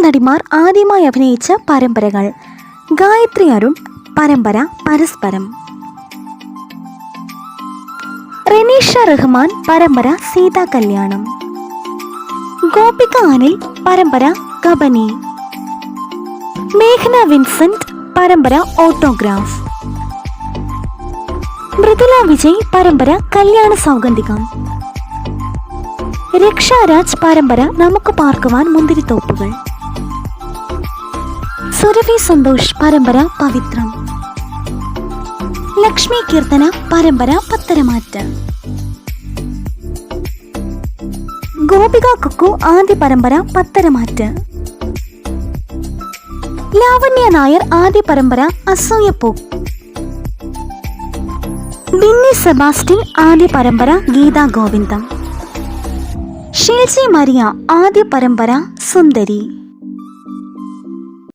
നടിമാർ ആദ്യമായി അഭിനയിച്ച പരമ്പരകൾ. ഗായത്രി അരുൺ പരമ്പര പരസ്പരം. റനീഷ റഹ്മാൻ പരമ്പര സീതാ കല്യാണം. ഗോപിക അനിൽ പരമ്പര കബനി മേഘന വിൻസെന്റ് പരമ്പര ഓട്ടോഗ്രാഫ്. മൃദുല വിജയ് പരമ്പര കല്യാണ സൗഗന്ധികം. രക്ഷാരാജ് പരമ്പര നമുക്ക് പാർക്കുവാൻ മുന്തിരിത്തോപ്പുകൾ. സുരഭി സന്തോഷ് പരമ്പര പവിത്രം. ലക്ഷ്മി കീർത്തന പരമ്പര പത്തരമാറ്റ്. ഗോപിക കുക്കു ആദ്യ പരമ്പര പത്തരമാറ്റ്. ലാവണ്യ നായർ ആദ്യ പരമ്പര അസൂയപ്പൂ. ബിന്നി സെബാസ്റ്റ്യൻ ആദ്യ പരമ്പര ഗീതാ ഗോവിന്ദം. ഷീൽസി മരിയ ആദ്യ പരമ്പര സുന്ദരി.